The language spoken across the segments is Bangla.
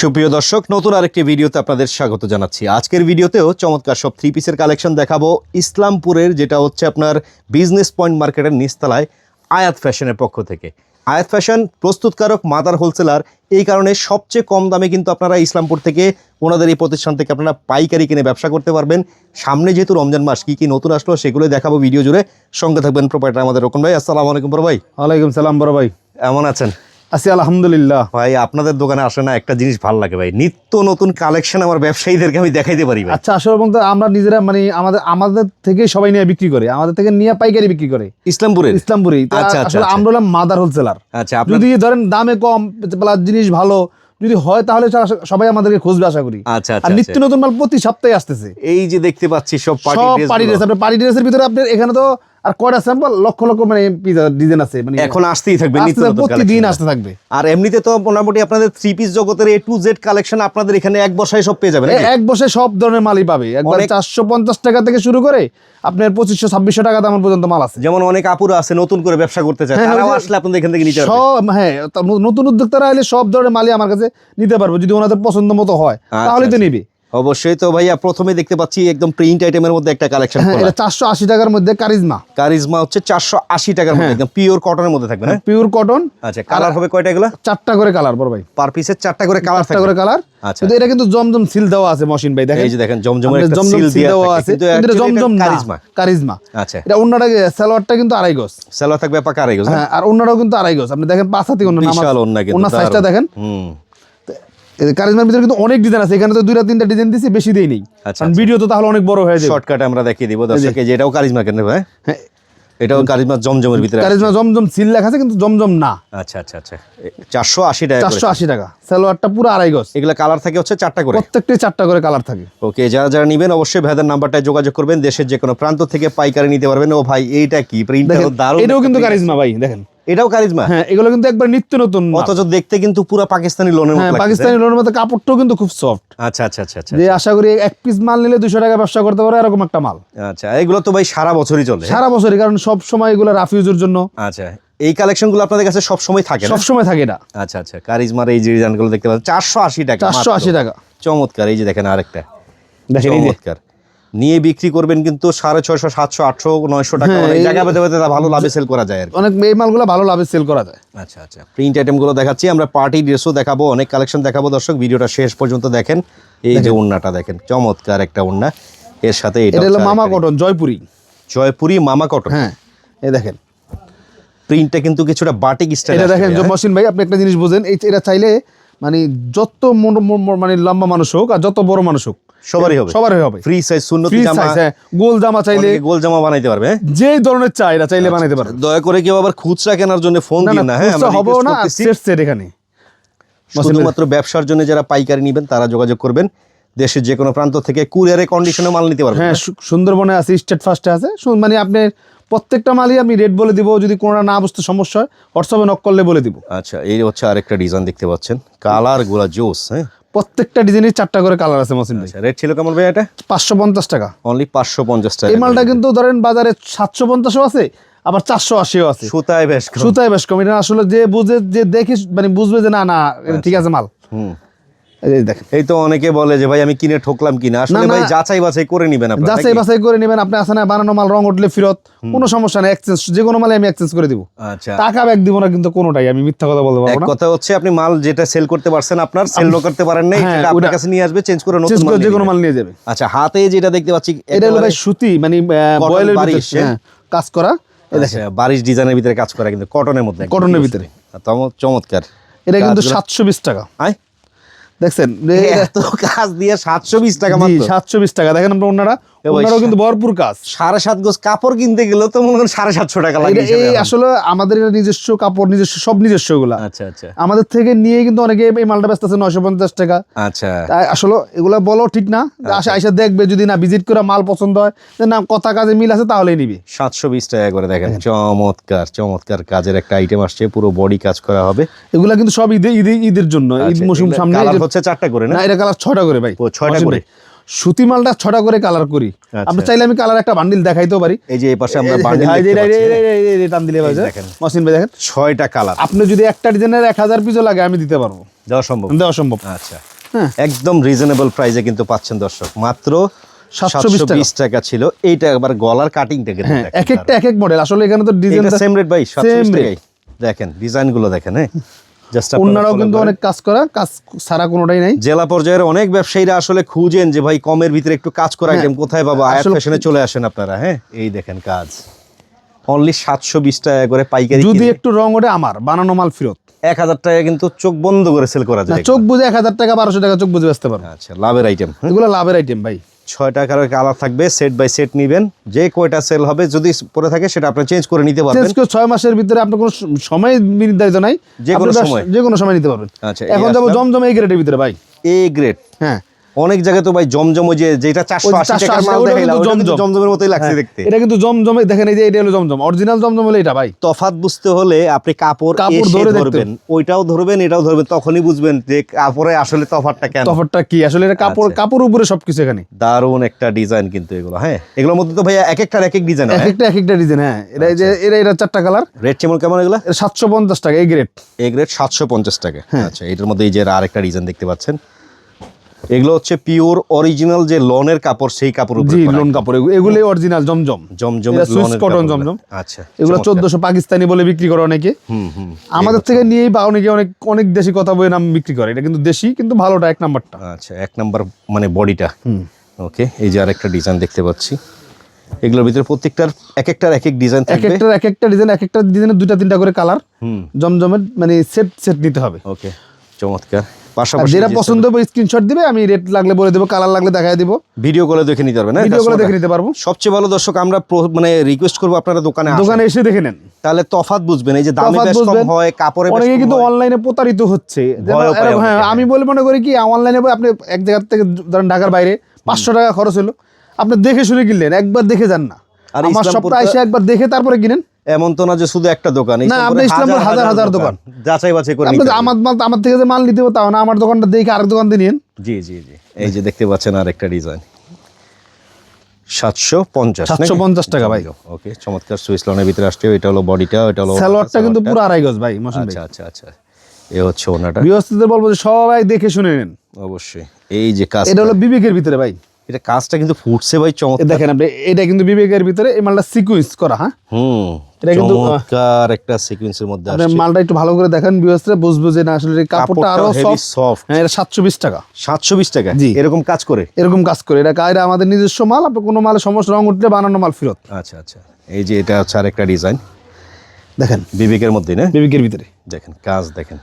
সুপ্রিয় দর্শক নতুন আরেকটি ভিডিওতে আপনাদের স্বাগত জানাচ্ছি। আজকের ভিডিওতেও চমৎকার সব থ্রি পিসের কালেকশন দেখাবো। ইসলামপুরের যেটা হচ্ছে আপনার বিজনেস পয়েন্ট মার্কেটের নিস্তালায় আয়াত ফ্যাশনের পক্ষ থেকে। আয়াত ফ্যাশন প্রস্তুতকারক মাদার হোলসেলার এই কারণে সবচেয়ে কম দামে কিন্তু আপনারা ইসলামপুর থেকে ওনাদের এই প্রতিষ্ঠান থেকে আপনারা পাইকারি কিনে ব্যবসা করতে পারবেন। সামনে যেহেতু রমজান মাস কী কী নতুন আসলো সেগুলো দেখাবো ভিডিও জুড়ে। সঙ্গে থাকবেন প্রোপাইটার আমাদের রকম ভাই। আসসালামু আলাইকুম বড় ভাই। ওয়ালাইকুম সালাম বড় ভাই। এমন আছেন? আছি আলহামদুলিল্লাহ। ভাই আপনাদের দোকানে আসে না একটা জিনিস ভালো লাগে ভাই। নিত্য নতুন কালেকশন আমার ব্যবসায়ীদেরকে আমি দেখাইতে পারি আচ্ছা আসলে বলতে আমরা নিজেরা মানে আমাদের আমাদের থেকে সবাই নিয়ে বিক্রি করে। আমাদের থেকে নিয়ে পাইকারি বিক্রি করে। ইসলামপুরি তো আচ্ছা, আচ্ছা, আসলে আচ্ছা। আমরা হলাম মাদার হোলসেলার আচ্ছা যদি ধরেন দামে কম প্লাস জিনিস ভালো যদি হয় তাহলে সবাই আমাদেরকে খুঁজবে আশা করি। আচ্ছা আর আচ্ছা নিত্য। নতুন মাল প্রতি সপ্তাহে আসতেছে। এই যে দেখতে পাচ্ছি সব পার্টি ড্রেস পার্টি ড্রেসের ভিতরে আপনার এখানে তো আর কয়টা স্যাম্পল লক্ষ লক্ষ মানে ডিজাইন আছে মানে এখন আসতেই থাকবে প্রতিদিন আসতে থাকবে। আর এমনিতে তো মোটামুটি আপনাদের থ্রি পিস জগতের এ টু জেড কালেকশন আপনাদের এখানে এক বসায় সব পেয়ে যাবেন এক বসে সব ধরনের মালই পাবে। একবার চারশো পঞ্চাশ টাকা থেকে শুরু করে আপনার পঁচিশশো ছাব্বিশশো টাকা দাম পর্যন্ত মাল আছে। যেমন অনেক আপুরা আছে নতুন করে ব্যবসা করতে চায় হ্যাঁ, তারাও আসলে আপনাদের এখান থেকে নিতে পারবে। সব হ্যাঁ নতুন উদ্যোক্তারা এলে সব ধরনের মালই আমার কাছে নিতে পারব যদি ওনাদের পছন্দ মতো হয় আচ্ছা, তাহলে তো আচ্ছা। নিবে। অবশ্যই তো ভাইয়া প্রথমে দেখতে পাচ্ছি একদম প্রিন্ট আইটেমের মধ্যে একটা কালেকশন হ্যাঁ এটা চারশো আশি টাকার মধ্যে কারিজমা। কারিজমা হচ্ছে চারশো আশি টাকার মধ্যে হ্যাঁ। একদম পিওর কটনের মধ্যে থাকবে না পিওর কটন আচ্ছা কালার হবে কয়টা এগুলো? চারটা করে কালার বড় ভাই। পার পিসের চারটা করে কালার চারটা থাকবে। করে কালার আচ্ছা। কিন্তু এটা কিন্তু জমজম সিল দেওয়া আছে মশিন ভাই দেখেন। এই যে দেখেন জমজমের একটা জমজম সিল দেওয়া আছে। কিন্তু এটা জমজম কারিজমা। কারিজমা। আচ্ছা। এটা অন্যটা সালোয়ারটা কিন্তু আড়াই গজ। সালোয়ার থাকবে পাকা আড়াই গজ হ্যাঁ? আর অন্যটাও কিন্তু আড়াই গজ। আপনি দেখেন পাঁচ হাতি অন্য বিশাল ওন্না সাইজটা দেখেন। হুম। কারিজমার ভিতরে কিন্তু অনেক ডিজাইন আছে। এখানে তো দুইটা তিনটা ডিজাইন দিছি বেশি দেই নেই। আচ্ছা, কারণ আচ্ছা। ভিডিও তো তাহলে অনেক বড় হয়ে যাবে। শর্টকাটে আমরা দেখিয়ে দিব দর্শককে যে। এটাও কারিজমা কেন ভাই হ্যাঁ। এটাও কারিজমা জমজমের ভিতরে কারিজমা জমজম সিল লেখা আছে কিন্তু জমজম না। আচ্ছা আচ্ছা আচ্ছা। চারশো আশি টাকা চারশো আশি টাকা। সালোয়ারটা পুরো আড়াই গজ। এগুলা কালার থাকে হচ্ছে চারটা করে। প্রত্যেকটাই চারটা করে কালার থাকে। ওকে যারা যারা নিবেন অবশ্যই ভাইদের নাম্বারটায় যোগাযোগ করবেন। দেশের যে কোনো প্রান্ত থেকে পাইকারি নিতে পারবেন। ও ভাই এইটা কি? প্রিন্ট দারুণ এটাও কিন্তু কারিজমা ভাই দেখেন। এটাও কারিজমা? হ্যাঁ এগুলো কিন্তু একবার নিত্য নতুন অথচ দেখতে কিন্তু পুরো পাকিস্তানি লোনের মতো হ্যাঁ পাকিস্তানি লোনের মধ্যে কাপড়টাও কিন্তু খুব সফট আচ্ছা আচ্ছা আচ্ছা আচ্ছা যে আশা করি এক পিস মাল নিলে দুশো টাকা ব্যবসা করতে পারে এরকম একটা মাল। আচ্ছা এগুলো তো ভাই সারা বছরই চলে। সারা বছরই কারণ সব সময় এগুলো রাফ ইউজের জন্য। আচ্ছা এই কালেকশনগুলো আপনাদের কাছে সব সময় থাকে না? সব সময় থাকে এটা। আচ্ছা আচ্ছা কারিজমার এই যে ডিজাইনগুলো দেখতে পাচ্ছেন চারশো আশি টাকা চারশো আশি মাত্র। টাকা। চমৎকার এই যে দেখেন আরেকটা। দেখেন চমৎকার। নিয়ে বিক্রি করবেন কিন্তু সাড়ে ছয়শো সাতশো আটশো নয়শো টাকা হ্যাঁ, জায়গা পেতে পেতে ভালো লাভে সেল করা যায় আর। অনেক এই মালগুলো ভালো লাভে সেল করা যায়। আচ্ছা আচ্ছা। প্রিন্ট আইটেমগুলো দেখাচ্ছি আমরা পার্টি ড্রেসও দেখাবো অনেক কালেকশন দেখাবো। দর্শক ভিডিওটা শেষ পর্যন্ত দেখেন। এই যে ওন্নাটা দেখেন চমৎকার একটা ওন্না এর সাথে এটা হলো মামা কটন জয়পুরি। জয়পুরি মামা কটন হ্যাঁ এই দেখেন। প্রিন্টটা কিন্তু কিছুটা বাটিক স্টাইল এটা দেখেন যে মসিন ভাই আপনি একটা জিনিস বোঝেন এই এটা চাইলে মানে যত মানে লম্বা মানুষ হোক আর যত বড় মানুষ হোক সবারই হবে। সবারই হবে। ফ্রি সাইজ সুন্নতি জামা হ্যাঁ। গোল জামা চাইলে গোল জামা বানাইতে পারবে হ্যাঁ? যে ধরনের চাই চাইলে বানাইতে পারবে। দয়া করে কেউ আবার খুচরা কেনার জন্য ফোন দিন না না হ্যাঁ? না সেট সেট এখানে। শুধুমাত্র ব্যবসার জন্য যারা পাইকারি নেবেন তারা যোগাযোগ করবেন। দেশের যে কোনো প্রান্ত থেকে কুরিয়ারে কন্ডিশনে মাল নিতে পারবেন হ্যাঁ সুন্দরবনে আছে স্টেট ফার্স্টে আছে। মানে আপনি প্রত্যেকটা মালই আমি রেট বলে দিব যদি কোনোটা না বুঝতে সমস্যা হয় হোয়াটসঅ্যাপে নক করলে বলে দিব। আচ্ছা এই হচ্ছে আরেকটা ডিজাইন দেখতে পাচ্ছেন। কালারগুলা জোস হ্যাঁ? প্রত্যেকটা ডিজাইনের চারটা করে কালার আছে মসিন ভাই। আচ্ছা রেট ছিল কেমন ভাই এটা? পাঁচশো পঞ্চাশ টাকা। অনলি পাঁচশো পঞ্চাশ টাকা। এই মালটা কিন্তু ধরেন বাজারে সাতশো ও আছে আবার চারশো ও আছে। সুতায় বেশ কম। সুতায় বেশ কম। এটা আসলে যে বুঝে যে দেখে মানে বুঝবে যে না না ঠিক আছে মাল। হুম। দেখেন। এই তো অনেকে বলে যে ভাই আমি কিনে ঠকলাম কিনা? আসলে। ভাই যাচাই বাছাই করে নিবেন আপনারা যাচাই বাছাই করে নেবেন। আপনি আসেন বানানো মাল রং উঠলে ফেরত কোনো সমস্যা নেই এক্সচেঞ্জ যে কোনো মালে আমি এক্সচেঞ্জ করে দিব। আচ্ছা। টাকা ব্যাগ দিব না কিন্তু কোনোটাই আমি মিথ্যা কথা বলতে পারব না। কথা হচ্ছে আপনি মাল যেটা সেল করতে পারছেন আপনার সেল করতে পারেন নাই হ্যাঁ, সেটা আপনার কাছে নিয়ে আসবে চেঞ্জ করে নতুন মাল যে কোনো মাল নিয়ে যাবে। আচ্ছা হাতে যেটা দেখতে পাচ্ছি এটা হলো ভাই সুতি মানে বয়েলের ভিতরে হ্যাঁ? কাজ করা। আচ্ছা, বারিশ ডিজাইনের ভিতরে কাজ করা কিন্তু কটনের মধ্যে কটনের ভিতরে। চমৎকার। এটা কিন্তু সাতশো বিশ টাকা। আয়? দেখছেন? এত কাজ দিয়ে সাতশো বিশ টাকা মাত্র। সাতশো বিশ টাকা। দেখেন আমরা ওনারা ওনারাও কিন্তু ভরপুর কাজ। সাড়ে সাত গোজ কাপড় কিনতে গেলেও তো মনে করেন সাড়ে সাতশো টাকা লাগে এই আসলে আমাদের এটা নিজস্ব কাপড় নিজস্ব সব নিজস্বগুলা আচ্ছা আচ্ছা। আমাদের থেকে নিয়ে কিন্তু অনেকে এই মালটা ব্যস্ত আছে নয়শো পঞ্চাশ টাকা। আচ্ছা। আসলে এগুলা বলো ঠিক না। আসে আইসা দেখবে যদি না ভিজিট করে মাল পছন্দ হয় না কথা কাজে মিল আছে তাহলেই নিবি। সাতশো বিশ টাকা করে দেখেন চমৎকার চমৎকার কাজের একটা আইটেম আসছে পুরো বডি কাজ করা হবে। এগুলা কিন্তু সব ঈদে ঈদে ঈদের জন্য ঈদ আচ্ছা, মৌসুম সামনে হচ্ছে চারটা করে না? না এটা কালার ছটা করে ভাই। ছয়টা করে। সুতি মালটা ছটা করে কালার করি। আচ্ছা। আপনি চাইলে আমি কালার একটা বান্ডিল দেখাইতেও পারি। এই যে এই পাশে আমরা বান্ডিল এই- হ্যাঁ? টান দিলে ভাই। মসিন ভাই দেখেন। ছয়টা কালার আপনি যদি একটা ডিজাইনের এক হাজার পিসও লাগে আমি দিতে পারব। দেওয়া সম্ভব? দেওয়া সম্ভব। আচ্ছা। হ্যাঁ। একদম রিজনেবল প্রাইসে কিন্তু পাচ্ছেন দর্শক। মাত্র 720 টাকা। 720 ছিল। এইটা আবার গলার কাটিংটা এক একটা এক এক মডেল আসলে এখানে তো ডিজাইন সেম রেট ভাই 720 Same দেখেন ডিজাইনগুলো দেখেন হ্যাঁ। জাস্ট কিন্তু অনেক কাজ করা কাজ সারা কোনোটাই নাই। জেলা পর্যায়ের অনেক ব্যবসায়ীরা আসলে খুঁজেন যে ভাই কমের ভিতরে একটু কাজ করা আইটেম কোথায় পাবো? আয়াত হ্যাঁ, ফ্যাশনে চলে আসেন আপনারা হ্যাঁ? এই দেখেন কাজ। অনলি সাতশো বিশ টাকা করে পাইকারি যদি একটু রং ওঠে আমার বানানো মাল ফেরত। এক হাজার টাকা কিন্তু চোখ বন্ধ করে সেল করা যায় চোখ বুঝে এক হাজার টাকা বারোশো টাকা চোখ বুঝে বেচতে পারব। আচ্ছা লাভের আইটেম এগুলো লাভের আইটেম ভাই। ছয় টাকার কালার থাকবে সেট বাই সেট নিবেন। যে কয়টা সেল হবে যদি পরে থাকে সেটা আপনি চেঞ্জ করে নিতে পারবেন। চেঞ্জ করে ছয় মাসের ভিতরে আপনার কোনো সময় নির্ধারিত নাই। যে কোনো সময়। যে কোনো সময় নিতে পারবেন। আচ্ছা, এখন যাব জমজমে জমজম এই গ্রেডের ভিতরে ভাই। এ গ্রেড হ্যাঁ। অনেক জায়গায় তো ভাই জমজম যে যেটা চারশো ওই আশি 480 টাকার মাল দেখাইলাম কিন্তু ওটা কিন্তু জমজম। জমজমের মতোই লাগছে হ্যাঁ, দেখতে। এটা কিন্তু জমজমে দেখেন এই যে এটা হলো জমজম। অরিজিনাল জমজম হলো এটা ভাই। তফাৎ বুঝতে হলে আপনি কাপড় কাপড় ধরে ধরবেন ওইটাও ধরবেন এটাও ধরবেন তখনই বুঝবেন যে কাপড়ে আসলে তফাৎটা কেন। তফাৎটা কি? আসলে এটা কাপড় আচ্ছা। কাপড় উপরে সবকিছু এখানে। দারুণ একটা ডিজাইন কিন্তু এগুলো হ্যাঁ। এগুলোর মধ্যে তো ভাইয়া এক একটার এক এক ডিজাইন এক একটা এক একটা ডিজাইন হ্যাঁ। এটা এই যে আচ্ছা। এটা এটা চারটা কালার রেড কেমন কেমন এগুলো? সাতশো পঞ্চাশ টাকা এই গ্রেড এ গ্রেড সাতশো পঞ্চাশ টাকা। হ্যাঁ। আচ্ছা এটার মধ্যে এই যে আরেকটা ডিজাইন দেখতে পাচ্ছেন। এগুলো হচ্ছে পিওর অরিজিনাল যে লনের কাপড় সেই কাপড় জি। লোন কাপড় এগু- এগুলোই original Zamzam. Zamzam Swiss cotton Zamzam. আচ্ছা এগুলো চমৎকার। চোদ্দশো পাকিস্তানি বলে বিক্রি করে অনেকে। হুম হুম আমাদের থেকে নিয়েই বা অনেকে অনেক অনেক দেশি কথা বলে নাম বিক্রি করে। এটা কিন্তু দেশি কিন্তু ভালোটা এক নাম্বারটা। আচ্ছা এক নাম্বার মানে বডিটা। হুম। ওকে এই যে আরেকটা ডিজাইন দেখতে পাচ্ছি। এগুলোর ভিতরে প্রত্যেকটার এক একটার এক এক ডিজাইন থাকবে। এক একটার এক একটা ডিজাইন এক একটা ডিজাইনের দুইটা তিনটা করে কালার। হুম। জমজমের মানে সেট সেট নিতে হবে। ওকে চমৎকার। পাশাপাশি যেটা পছন্দ হবে স্ক্রিনশট দিবে আমি রেট লাগলে বলে দেবো কালার লাগলে দিব। ভিডিও দেখে নিতে পারবেন হ্যাঁ, ভিডিও করে দেখে নিতে পারব। সবচেয়ে ভালো দর্শক আমরা মানে রিকোয়েস্ট করব আপনারা দোকানে দোকানে এসে দেখে নেন। তাহলে তফাৎ বুঝবেন এই যে দামে বেশ কম হয় কাপড়ে অনেকে কিন্তু অনলাইনে প্রতারিত হচ্ছে। হ্যাঁ আমি বলে মনে করি কি অনলাইনে আপনি এক জায়গা থেকে ধরেন ঢাকার বাইরে পাঁচশো টাকা খরচ হলো। আপনি দেখে শুনে কিনলেন একবার দেখে যান না। আর আমার সবটা এসে একবার দেখে তারপরে কিনেন। এমন তো না যে শুধু একটা দোকান না, আপনি ইসলামপুর হাজার হাজার দোকান। যাচাই বাছাই করে। আমার মাল আমার থেকে যে মাল নিতে হবে তাও না আমার দোকানটা দেখে আরেক দোকান দিয়ে নিন। জি জি জি। এই যে দেখতে পাচ্ছেন আর একটা ডিজাইন। সাতশো পঞ্চাশ 750 টাকা ভাই। ওকে চমৎকার সুইস লনের ভিতরে আসছে এটা হলো বডিটা এটা হলো স্যালোয়ারটা কিন্তু পুরো আড়াই গজ ভাই আচ্ছা আচ্ছা আচ্ছা। এ হচ্ছে ওনাটা। বৃহস্পতিদের বলব যে সবাই দেখে শুনে নেন। অবশ্যই। এই যে কাজ এটা হলো বিবেকের ভিতরে ভাই। এটা কাজটা কিন্তু ফুটছে ভাই চমৎকার। দেখেন আপনি এটা কিন্তু বিবেকের ভিতরে এই মালটা সিকুয়েন্স করা হ্যাঁ? হুম। এটা কিন্তু, চমৎকার একটা সিকোয়েন্সের মধ্যে আসছে। মালটা একটু ভালো করে দেখেন বৃহস্পতি বুঝব যে না আসলে কাপড়টা আরও সফট সফট হ্যাঁ এটা সাতশো বিশ টাকা। সাতশো বিশ টাকা? জি। এরকম কাজ করে? এরকম কাজ করে। এটা কায়রা আমাদের নিজস্ব মাল আপনি কোনো মালে সমস্যা রং উঠলে বানানো মাল ফেরত। আচ্ছা আচ্ছা। এই যে এটা হচ্ছে আরেকটা ডিজাইন দেখেন। বিবেকের মধ্যে না? বিবেকের ভিতরে। দেখেন কাজ দেখেন।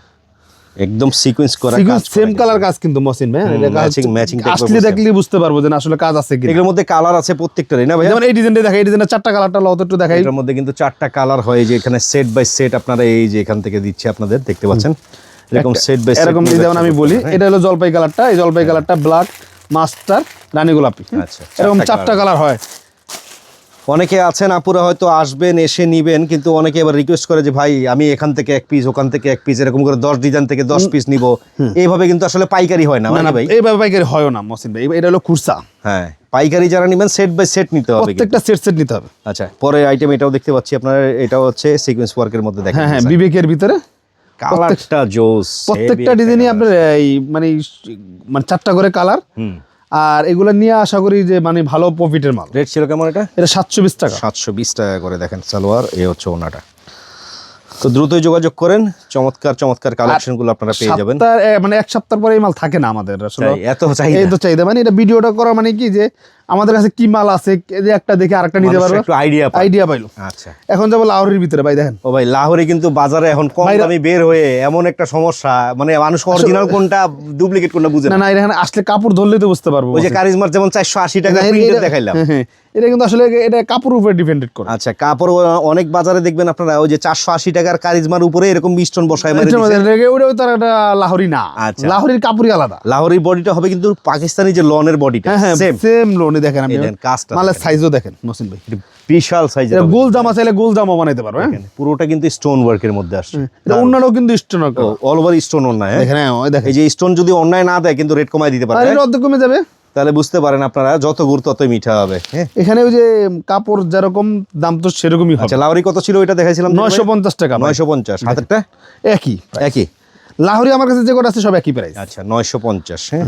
একদম সিকোয়েন্স করা কাজ সেম কালার কাজ কিন্তু মসিন ভাই। এটা type of আসলে। দেখলেই বুঝতে পারব যে আসলে কাজ আছে এগুলোর মধ্যে কালার আছে প্রত্যেকটারই না ভাই যেমন এই ডিজাইনটা দেখাই এই ডিজাইনের চারটা কালারটা লত একটু দেখাই। এটার মধ্যে কিন্তু চারটা কালার হয় যে এখানে সেট বাই সেট আপনারা এই যে এখান থেকে দিচ্ছে আপনাদের দেখতে পাচ্ছেন? এরকম সেট বাই সেট এরকম যেমন আমি বলি এটা হলো জলপাই কালারটা এই জলপাই কালারটা ব্ল্যাক মাস্টার রানী গোলাপি। আচ্ছা, এরকম চারটা কালার হয়। অনেকে আছেন আপুরা হয়তো আসবেন এসে নিবেন কিন্তু অনেকে এবার রিকোয়েস্ট করে যে ভাই আমি এখান থেকে এক পিস ওখান থেকে এক পিস এরকম করে দশ ডিজাইন থেকে দশ পিস নিব। এইভাবে কিন্তু আসলে পাইকারি হয় না না ভাই? এইভাবে পাইকারি হয় না মসিন ভাই। এটা হলো খুরসা হ্যাঁ পাইকারি যারা নিবেন সেট বাই সেট নিতে হবে প্রত্যেকটা সেট সেট নিতে হবে। আচ্ছা পরে আইটেম এটাও দেখতে পাচ্ছি আপনার এটাও হচ্ছে সিকোয়েন্স ওয়ার্কের মধ্যে দেখেন। হ্যাঁ হ্যাঁ বিবেকের ভিতরে কালারটা জোস প্রত্যেকটা ডিজাইনই আপনার এই মানে মানে চারটা করে কালার হুম। আর এগুলো নিয়ে আশা করি যে মানে ভালো প্রফিটের মাল। রেট ছিল কেমন এটা? এটা সাতশো বিশ টাকা। সাতশো বিশ টাকা করে দেখেন সালোয়ার এ হচ্ছে ওনাটা। তো দ্রুতই যোগাযোগ করেন চমৎকার চমৎকার কালেকশনগুলো আপনারা পেয়ে যাবেন। মানে এক সপ্তাহ পরে এই মাল থাকে না আমাদের আসলে। এত চাহিদা। এই তো চাহিদা মানে এটা ভিডিওটা করা মানে কি যে আমাদের কাছে কি মাল আছে? যে একটা দেখে আরেকটা নিতে পারব। একটু আইডিয়া আইডিয়া পাইলো। আচ্ছা। এখন যাব লাহোরের ভিতরে ভাই দেখেন। ও ভাই লাহোরে কিন্তু বাজারে এখন কম দামি বের হয়ে এমন একটা সমস্যা মানে মানুষ অরিজিনাল কোনটা ডুপ্লিকেট কোনটা বুঝে না। না এখানে আসলে কাপড় ধরলেই তো বুঝতে পারব। ওই যে কারিজমার যেমন চারশো আশি টাকা না, এটা- প্রিন্টেড এটা- দেখাইলাম। হ্যাঁ, হ্যাঁ। এটা কিন্তু আসলে এটা কাপড় উপরে ডিপেন্ডেড করে। আচ্ছা কাপড় অনেক বাজারে দেখবেন আপনারা ওই যে চারশো আশি টাকার কারিজমার উপরে এরকম বিস্টন বসায়। মধ্যে ওটাও তার একটা লাহোরি না। আচ্ছা। লাহোরির কাপড়ই আলাদা। লাহোরের বডিটা হবে কিন্তু পাকিস্তানি যে লনের বডিটা হ্যাঁ হ্যাঁ সেম সেম লোনে দেখেন আপনি। এই কাজটা মালের সাইজও দেখেন মসিন ভাই। বিশাল সাইজের এটা গোল জামা চাইলে গোল জামা বানাইতে পারবে হ্যাঁ? পুরোটা কিন্তু স্টোন ওয়ার্কের মধ্যে আসছে। এটা অন্যরাও কিন্তু স্টোন অল ওভার স্টোন অন্যায় হ্যাঁ? দেখেন হ্যাঁ ওই দেখেন। এই যে স্টোন যদি অন্যায় না দেয় কিন্তু রেট কমায় দিতে পারে হ্যাঁ? অর্ধেক কমে যাবে। তাহলে বুঝতে পারেন আপনারা যত গুড় ততই মিঠা হবে হ্যাঁ? এখানে ওই যে কাপড় যেরকম দাম তো সেরকমই হবে। আচ্ছা লাউরি কত ছিল ওইটা দেখাইছিলাম নয়শো পঞ্চাশ টাকা ভাই। নয়শো পঞ্চাশ হাতেরটা? একই। একই। লাহোরি আমার কাছে যে কটা আছে সব একই প্রাইস আচ্ছা নয়শো পঞ্চাশ হ্যাঁ।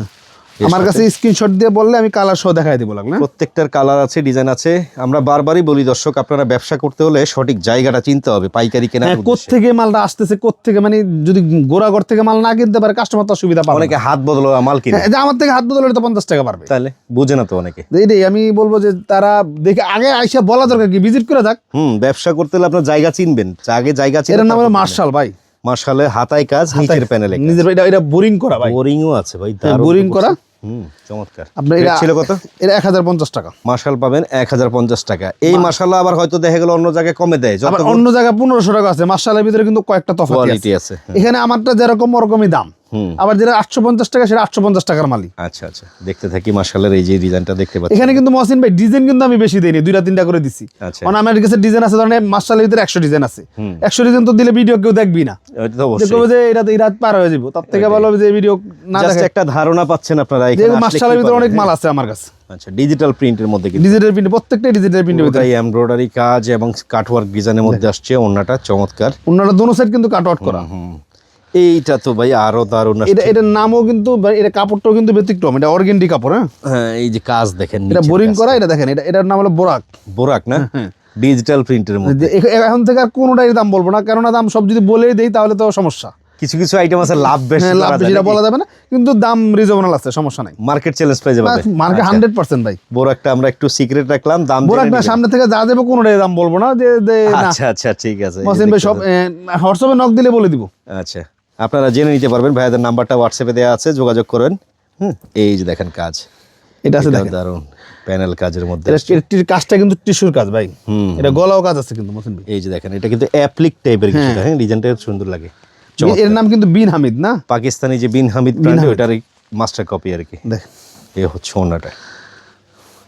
আমার কাছে স্ক্রিনশট দিয়ে বললে আমি কালার সহ দেখাই দিব লাগলে। প্রত্যেকটার কালার আছে ডিজাইন আছে। আমরা বারবারই বলি দর্শক আপনারা ব্যবসা করতে হলে সঠিক জায়গাটা চিনতে হবে পাইকারি কেনা হ্যাঁ থেকে মালটা আসতেছে থেকে মানে যদি গোড়াঘর থেকে মাল না কিনতে পারে কাস্টমার তো সুবিধা পাবে অনেকে হাত বদল মাল কিনে। হ্যাঁ, যে আমার থেকে হাত বদলে তো পঞ্চাশ টাকা পারবে তাহলে বুঝে না তো অনেকে। এইটাই আমি বলব যে তারা দেখে আগে আইসা বলা দরকার কি ভিজিট করে যাক। হুম ব্যবসা করতে হলে আপনার জায়গা চিনবেন। আগে জায়গা এটার নাম হলো মার্শাল ভাই। মার্শালে হাতায় কাজ নিচের প্যানেলে নিজের এটা এটা বোরিং করা ভাই। বোরিংও আছে ভাই হ্যাঁ, দারুণ করা। হুম চমৎকার। আপনার এটা ছিল কত? এটা এক হাজার পঞ্চাশ টাকা। মার্শাল পাবেন এক হাজার পঞ্চাশ টাকা। এই আবার হয়তো দেখা গেল অন্য জায়গায় কমে দেয়। আবার অন্য জায়গায় পনেরোশো টাকা আছে। ভিতরে কিন্তু কয়েকটা তফাৎ আছে হ্যাঁ। এখানে আমারটা যেরকম ওরকমই দাম। আবার যেটা আটশো পঞ্চাশ টাকা সেটা আটশো পঞ্চাশ টাকার মালিক। আচ্ছা আচ্ছা। দেখতে থাকি মার্শালের এই যে ডিজাইনটা দেখতে পাচ্ছি এখানে কিন্তু মহসিন ভাই ডিজাইন কিন্তু আমি বেশি দিইনি দুইটা তিনটা করে দিছি। আচ্ছা। কারণ আমার কাছে ডিজাইন আছে ধরেন মার্শালের ভিতরে একশো ডিজাইন আছে। একশো ডিজাইন তো দিলে ভিডিও কেউ দেখবি না। তো যে এটা তো এই পার হয়ে যাব তার থেকে ভালো যে ভিডিও না দেখে একটা ধারণা পাচ্ছেন আপনারা মার্শালের ভিতরে অনেক? মাল আছে আমার কাছে। আচ্ছা ডিজিটাল প্রিন্টের মধ্যে ডিজিটাল প্রিন্ট প্রত্যেকটাই ডিজিটাল প্রিন্টের ভিতরে। পুরোটাই এমব্রয়ডারি কাজ এবং কাটওয়ার্ক ডিজাইনের মধ্যে আসছে অন্যটা চমৎকার। অন্যটা দোনো সাইড কিন্তু কাট আউট করা। হুম। এইটা তো ভাই আরও দারুণ আসছে। এটা এটার নামও কিন্তু এটা কাপড়টাও কিন্তু ব্যতিক্রম এটা অর্গেন্ডি কাপড় হ্যাঁ? হ্যাঁ এই যে কাজ দেখেন এটা বোরিং করা এটা দেখেন এটা এটার নাম হলো বোরাক। বোরাক না? হ্যাঁ। ডিজিটাল প্রিন্টের মধ্যে। এখন থেকে আর কোনোটাই দাম বলব না কেননা দাম সব যদি বলেই দেই তাহলে তো সমস্যা। কিছু কিছু আইটেম আছে লাভ বেশি হ্যাঁ লাভ বেশিটা বলা যাবে না কিন্তু দাম রিজনেবল আছে সমস্যা নাই। মার্কেট চ্যালেঞ্জ পেয়ে যাবে। মার্কেট হান্ড্রেড পার্সেন্ট ভাই। বোরাকটা আমরা একটু সিক্রেট রাখলাম দাম বোরাক জেনে সামনে থেকে যা দেবো কোনোটাই দাম বলব না যে আচ্ছা আচ্ছা ঠিক আছে মহসিন ভাই সব হোয়াটসঅ্যাপে নক দিলে বলে দিব। আচ্ছা। আপনারা জেনে নিতে পারবেন ভাইয়াদের নাম্বারটা হোয়াটসঅ্যাপে দেওয়া আছে যোগাযোগ করেন হুম এই যে দেখেন কাজ। এটা আছে দেখেন। দারুণ প্যানেল কাজের মধ্যে এটা কাজটা কিন্তু টিস্যুর কাজ ভাই। হুম এটা গলাও কাজ আছে কিন্তু মহসিন ভাই। এই যে দেখেন এটা কিন্তু অ্যাপ্লিক টাইপের কিছু হ্যাঁ ডিজাইনটা সুন্দর লাগে। এর নাম কিন্তু বিন হামিদ না? পাকিস্তানি যে বিন হামিদ ব্র্যান্ড ওটার মাস্টার কপি আর কি। দেখ এ হচ্ছে ওনাটা।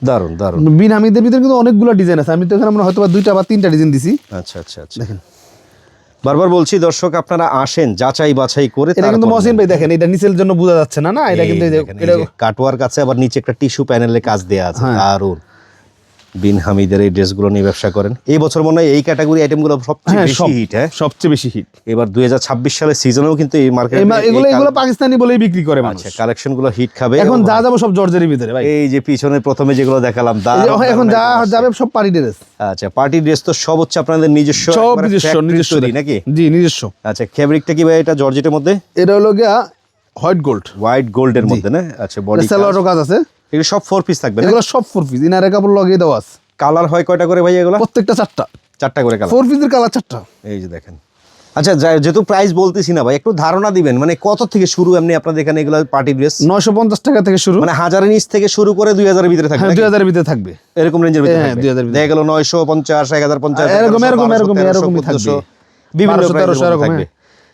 দারুণ দারুণ। বিন হামিদের ভিতরে কিন্তু অনেকগুলো ডিজাইন আছে। আমি তো এখানে মনে হয় হয়তো দুইটা বা তিনটা ডিজাইন দিছি। আচ্ছা আচ্ছা আচ্ছা। দেখেন। বারবার বলছি দর্শক আপনারা আসেন যাচাই বাছাই করে এটা কিন্তু মহসিন ভাই দেখেন এটা নিচের জন্য বোঝা যাচ্ছে না না এটা কিন্তু কাটওয়ার কাছে আবার নিচে একটা টিস্যু প্যানেলে কাজ দেওয়া আছে হ্যাঁ। দারুণ বিন হামিদের এই ড্রেসগুলো নিয়ে ব্যবসা করেন। এই বছর মনে হয় এই ক্যাটাগরি আইটেমগুলো সবচেয়ে হ্যাঁ বেশি হিট হ্যাঁ? সবচেয়ে বেশি হিট এবার দুই সালের সিজনেও কিন্তু এই মার্কেটে এগুলো এগুলো পাকিস্তানি বলেই বিক্রি করে মানুষ। আচ্ছা কালেকশনগুলো হিট খাবে এখন যা যাব সব জর্জের ভিতরে ভাই। এই যে পিছনে প্রথমে যেগুলো দেখালাম এখন যা যাবে সব পারি ড্রেস আচ্ছা পার্টি ড্রেস তো সব হচ্ছে আপনাদের নিজস্ব সব নিজস্ব নিজস্ব নাকি? জি নিজস্ব। আচ্ছা ফেব্রিকটা কি ভাই এটা জর্জেটের মধ্যে? এটা হলো গিয়া হোয়াইট গোল্ড হোয়াইট গোল্ডের মধ্যে না? আচ্ছা বডি সেলোয়ারও কাজ আছে। এগুলো সব ফোর পিস থাকবে এগুলো সব ফোর পিস ইনারে কাপড় লাগিয়ে দেওয়া আছে। কালার হয় কয়টা করে ভাই এগুলো? প্রত্যেকটা চারটা। চারটা করে কালার ফোর পিসের কালার চারটা। এই যে দেখেন। আচ্ছা যেহেতু প্রাইস বলতেছি না ভাই একটু ধারণা দিবেন মানে কত থেকে শুরু এমনি আপনাদের এখানে এগুলো পার্টি ড্রেস নয়শো পঞ্চাশ টাকা থেকে শুরু। মানে হাজারের নিচ থেকে শুরু করে দুই হাজারের ভিতরে থাকবে হ্যাঁ? দুই হাজারের ভিতরে থাকবে। এরকম রেঞ্জের ভিতরে হ্যাঁ। 2000 ভিতরে। দেখা গেল নয়শো পঞ্চাশ এক হাজার পঞ্চাশ এরকম 1100, এরকম এরকম থাকবে। বিভিন্ন তেরোশো এরকম থাকবে।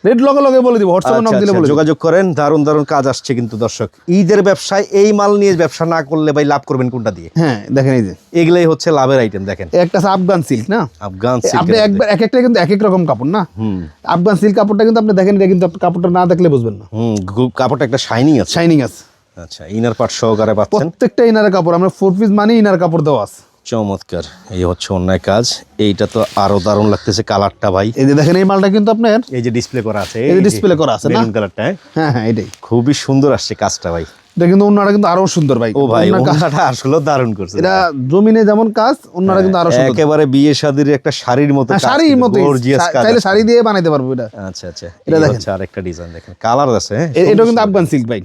রেড লগে লগে বলে দিব হোয়াটসঅ্যাপে নক আচ্ছা, দিলে আচ্ছা, বলে যোগাযোগ করেন দারুণ দারুণ কাজ আসছে কিন্তু দর্শক। ঈদের ব্যবসায় এই মাল নিয়ে ব্যবসা না করলে ভাই লাভ করবেন কোনটা দিয়ে? হ্যাঁ দেখেন এই যে। এগুলাই হচ্ছে লাভের আইটেম দেখেন। একটা আফগান সিল্ক না? আফগান এ, আপনি একবার এক একটা কিন্তু এক এক রকম কাপড় না? হুম। আফগান সিল্ক কাপড়টা কিন্তু আপনি দেখেন এটা কিন্তু কাপড়টা না দেখলে বুঝবেন না। হুম কাপড়টা একটা শাইনিং আছে। শাইনিং আছে। আচ্ছা ইনার পার্ট সহকারে পাচ্ছেন। প্রত্যেকটা ইনার কাপড় আমরা ফোর পিস মানে ইনার কাপড় দেওয়া আছে। চমৎকার এই হচ্ছে অন্যায় কাজ। এইটা তো আরও দারুণ লাগতেছে কালারটা ভাই। এই যে দেখেন এই মালটা কিন্তু আপনার এই যে ডিসপ্লে করা আছে এই যে display করা আছে না? কালারটা হ্যাঁ? হ্যাঁ হ্যাঁ এটাই খুবই সুন্দর আসছে কাজটা ভাই। এটা কিন্তু অন্যরা কিন্তু আরও সুন্দর ভাই। ও ভাই কাজ- আসলে দারুণ করছে এটা জমিনে যেমন কাজ অন্যরা কিন্তু আরও সুন্দর। একেবারে বিয়ে শাদির একটা শাড়ির মতো হ্যাঁ, শাড়ির মতো গর্জিয়াস কাজ চাইলে শাড়ি দিয়ে বানাইতে পারব এটা। আচ্ছা আচ্ছা এটা এটা দেখেন। আরেকটা ডিজাইন দেখেন। কালার আছে হ্যাঁ? এ- কিন্তু আফগান সিল্ক ভাই।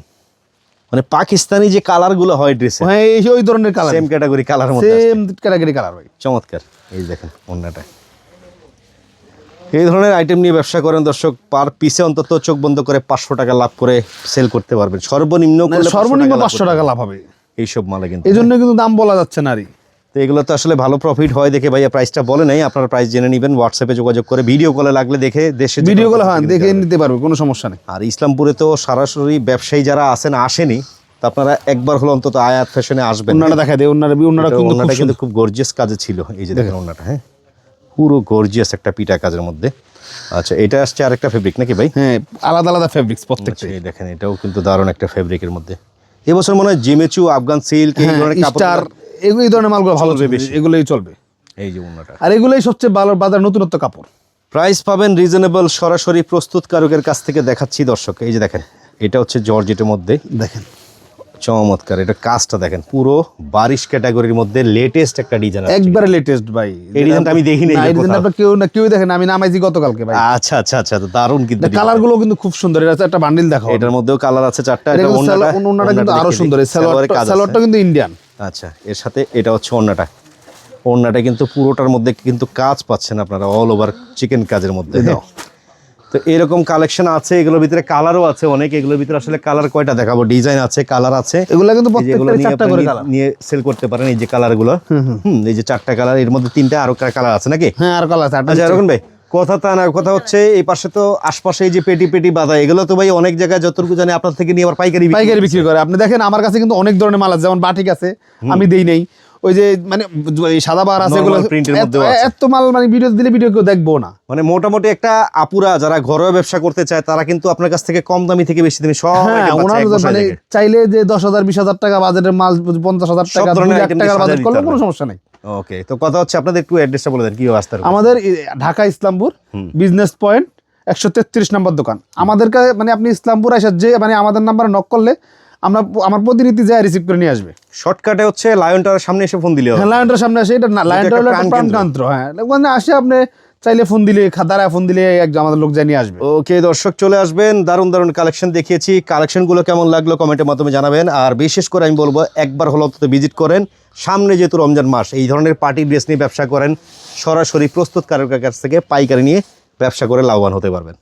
মানে পাকিস্তানি যে কালারগুলো হয় ড্রেস হ্যাঁ এই ওই ধরনের কালার সেম ক্যাটাগরি কালার মধ্যে সেম ক্যাটাগরি কালার ভাই। চমৎকার। এই দেখেন অন্যটা এই ধরনের আইটেম নিয়ে ব্যবসা করেন দর্শক পার পিসে অন্তত চোখ বন্ধ করে পাঁচশো টাকা লাভ করে সেল করতে পারবেন। সর্বনিম্ন মানে করলে 500 সর্বনিম্ন পাঁচশো টাকা লাভ হবে। এইসব মালে কিন্তু এই জন্য কিন্তু দাম বলা যাচ্ছে না রে তো এগুলো তো আসলে ভালো প্রফিট হয় দেখে ভাইয়া প্রাইসটা বলে নাই। আপনারা প্রাইস জেনে নেবেন হোয়াটসঅ্যাপে যোগাযোগ করে ভিডিও কলে লাগলে দেখে দেশে ভিডিও কোথা হ্যাঁ দেখে নিতে পারবে কোনো সমস্যা নেই। আর ইসলামপুরে তো সরাসরি ব্যবসায়ী যারা আছেন আসেনি তো আপনারা একবার হলো অন্তত আয়াত ফ্যাশনে আসবেন। অন্যরা দেখা দেয় অন্যরা অন্যরা এটা কিন্তু খুব গর্জিয়াস কাজে ছিল। এই যে দেখেন ওনাটা হ্যাঁ? পুরো গর্জিয়াস একটা পিটা কাজের মধ্যে। আচ্ছা এটা আসছে আরেকটা ফেব্রিক নাকি ভাই? হ্যাঁ আলাদা আলাদা ফেব্রিক্স আচ্ছা, প্রত্যেকটা এই দেখেন এটাও কিন্তু দারুণ একটা ফেব্রিকের মধ্যে। এবছর মনে হয় জিমেচু আফগান সিল্ক এই ধরনের কাপড় এই ধরনের মালগুলো ভালো চলবে। এগুলোই চলবে। এই যে ওনাটা আর এগুলোই সবচেয়ে ভালো বাজার নতুনত্ব কাপড়। প্রাইস পাবেন রিজনেবল সরাসরি প্রস্তুতকারকের কাছ থেকে দেখাচ্ছি দর্শক। এই যে দেখেন এটা হচ্ছে জর্জেটের মধ্যে। দেখেন। চমৎকার এটা কাজটা দেখেন পুরো বারিশ ক্যাটাগরির মধ্যে লেটেস্ট একটা ডিজাইন একবারে লেটেস্ট ভাই। এই ডিজাইনটা আমি দেখিনি না, যে এই ডিজাইনটা। কেউ না কেউ দেখেন আমি নামাইছি গতকালকে ভাই। আচ্ছা আচ্ছা আচ্ছা তো দারুণ কিন্তু কালারগুলো কিন্তু খুব সুন্দর এটা একটা বান্ডিল দেখো এটার মধ্যেও কালার আছে চারটা এটা ওন্নাটা ওন্নাটা কিন্তু আরও সুন্দর। সালোয়ারটা কিন্তু ইন্ডিয়ান আচ্ছা এর সাথে এটা হচ্ছে ওন্নাটা ওন্নাটা কিন্তু পুরোটার মধ্যে কিন্তু কাজ পাচ্ছেন আপনারা অল ওভার চিকেন কাজের মধ্যে হ্যাঁ। তো এরকম কালেকশন আছে এগুলোর ভিতরে কালারও আছে অনেক এগুলোর ভিতরে আসলে কালার কয়টা দেখাবো? ডিজাইন আছে কালার আছে। এগুলো কিন্তু নিয়ে সেল করতে পারেন এই যে কালারগুলো হুম এই যে চারটা কালারের মধ্যে তিনটা আরও কালার আছে নাকি? হ্যাঁ আর কালার আছে আচ্ছা ভাই কথা তা না কথা হচ্ছে এই পাশে তো আশপাশে যে পেটি পেটি বাধা এগুলো তো ভাই অনেক জায়গায় যতটুকু জানি আপনার থেকে নিয়ে আবার পাইকারি বিক্রি পাইকারি বিক্রি করে। আপনি দেখেন আমার কাছে কিন্তু অনেক ধরনের মাল আছে যেমন বাটিক আছে আমি দেই নেই। ওই যে মানে সাদা বার আছে এগুলো এত- আছে। এত মাল মানে ভিডিও দিলে ভিডিও কেউ দেখব না। মানে মোটামুটি একটা আপুরা যারা ঘরোয়া ব্যবসা করতে চায় তারা কিন্তু আপনার কাছ থেকে কম দামি থেকে বেশি দামি সব হ্যাঁ ওনার মানে চাইলে যে দশ হাজার বিশ হাজার টাকা বাজেটের মাল পঞ্চাশ হাজার টাকা টাকার বাজেট করলে কোনো সমস্যা নেই। ওকে তো কথা হচ্ছে আপনাদের একটু অ্যাড্রেসটা বলে দেন কি আসতে আমাদের ঢাকা ইসলামপুর বিজনেস পয়েন্ট একশো তেত্রিশ নম্বর দোকান। আমাদেরকে মানে আপনি ইসলামপুর আসার যে মানে আমাদের নাম্বার নক করলে আমরা আমার প্রতিনিধি যায় রিসিভ করে নিয়ে আসবে। শর্টকাটে হচ্ছে লায়নটার সামনে এসে ফোন দিলে। হ্যাঁ লায়নটার সামনে আসে এটা লায়নটার। প্রাণকান্ত্র হ্যাঁ। ওখানে আসে আপনি চাইলে ফোন দিলে খাদারা ফোন দিলে একজন আমাদের লোক জানিয়ে আসবে। ওকে দর্শক চলে আসবেন। দারুণ দারুণ কালেকশন দেখিয়েছি। কালেকশনগুলো কেমন লাগল কমেন্টের মাধ্যমে জানাবেন। আর বিশেষ করে আমি বলব, একবার হলো অন্তত ভিজিট করেন। সামনে যেহেতু রমজান মাস, এই ধরনের পার্টি ড্রেস নিয়ে ব্যবসা করেন, সরাসরি প্রস্তুতকারকের কাছ থেকে পাইকারি নিয়ে ব্যবসা করে লাভবান হতে পারবেন।